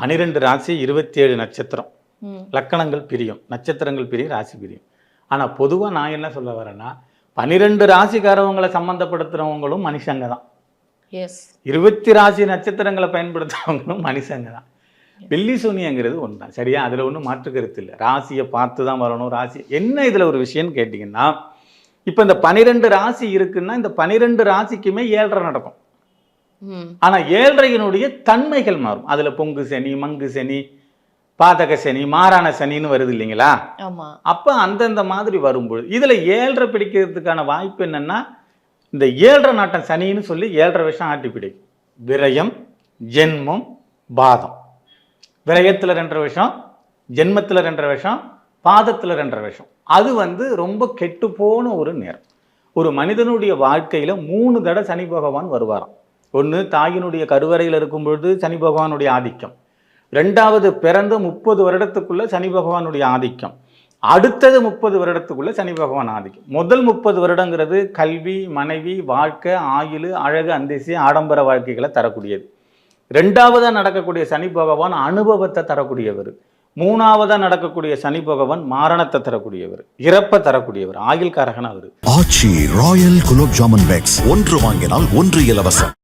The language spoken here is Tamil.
பனிரெண்டு ராசி இருபத்தி ஏழு நட்சத்திரம் லக்கணங்கள் பிரியும். நட்சத்திரங்கள் பிரியும் ராசி பிரியும். ஆனால் பொதுவாக நான் என்ன சொல்ல வரேன்னா பனிரெண்டு ராசிக்காரவங்களை சம்மந்தப்படுத்துகிறவங்களும் மனுஷங்க தான். எஸ் இருபத்தி ராசி நட்சத்திரங்களை பயன்படுத்துறவங்களும் மனுஷங்க தான். வெள்ளி சூனியங்கிறது ஒன்று தான் சரியா? அதில் ஒன்றும் மாற்று கருத்து இல்லை. ராசியை பார்த்து தான் வரணும் ராசி. என்ன இதில் ஒரு விஷயம்னு கேட்டிங்கன்னா இப்போ இந்த பனிரெண்டு ராசி இருக்குன்னா இந்த பனிரெண்டு ராசிக்குமே ஏழரை நடக்கும். ஆனால் ஏழரையினுடைய தன்மைகள் மாறும். அதில் பொங்கு சனி மங்கு சனி பாதக சனி மாறான சனின்னு வருது இல்லைங்களா? அப்போ அந்தந்த மாதிரி வரும்பொழுது இதில் ஏழரை பிடிக்கிறதுக்கான வாய்ப்பு என்னன்னா இந்த ஏழரை நாட்டம் சனின்னு சொல்லி ஏழரை விஷம் ஆட்டி பிடிக்கும். விரயம் ஜென்மம் பாதம். விரயத்தில் ரெண்டரை விஷம் ஜென்மத்தில் ரெண்டரை விஷம் பாதத்தில் ரெண்டரை விஷம் அது வந்து ரொம்ப கெட்டுப்போன ஒரு நேரம். ஒரு மனிதனுடைய வாழ்க்கையில் மூணு தடவை சனி பகவான் வருவாராம். ஒன்று தாயினுடைய கருவறையில் இருக்கும் பொழுது சனி பகவானுடைய ஆதிக்கம். ரெண்டாவது பிறந்த முப்பது வருடத்துக்குள்ளே சனி பகவானுடைய ஆதிக்கம். அடுத்தது முப்பது வருடத்துக்குள்ளே சனி பகவான் ஆதிக்கம். முதல் முப்பது வருடங்கிறது கல்வி மனைவி வாழ்க்கை ஆயுள் அழகு அந்தஸ்து ஆடம்பர வாழ்க்கைகளை தரக்கூடியது. ரெண்டாவதாக நடக்கக்கூடிய சனி பகவான் அனுபவத்தை தரக்கூடியவர். மூணாவதாக நடக்கக்கூடிய சனி பகவான் மாரணத்தை தரக்கூடியவர். இறப்பை தரக்கூடியவர். ஆயுள் காரகன் அவர் ஆச்சி ராயல் குலோப் ஜாமுன் பேக்ஸ். ஒன்று வாங்கினால் ஒன்று இலவசம்.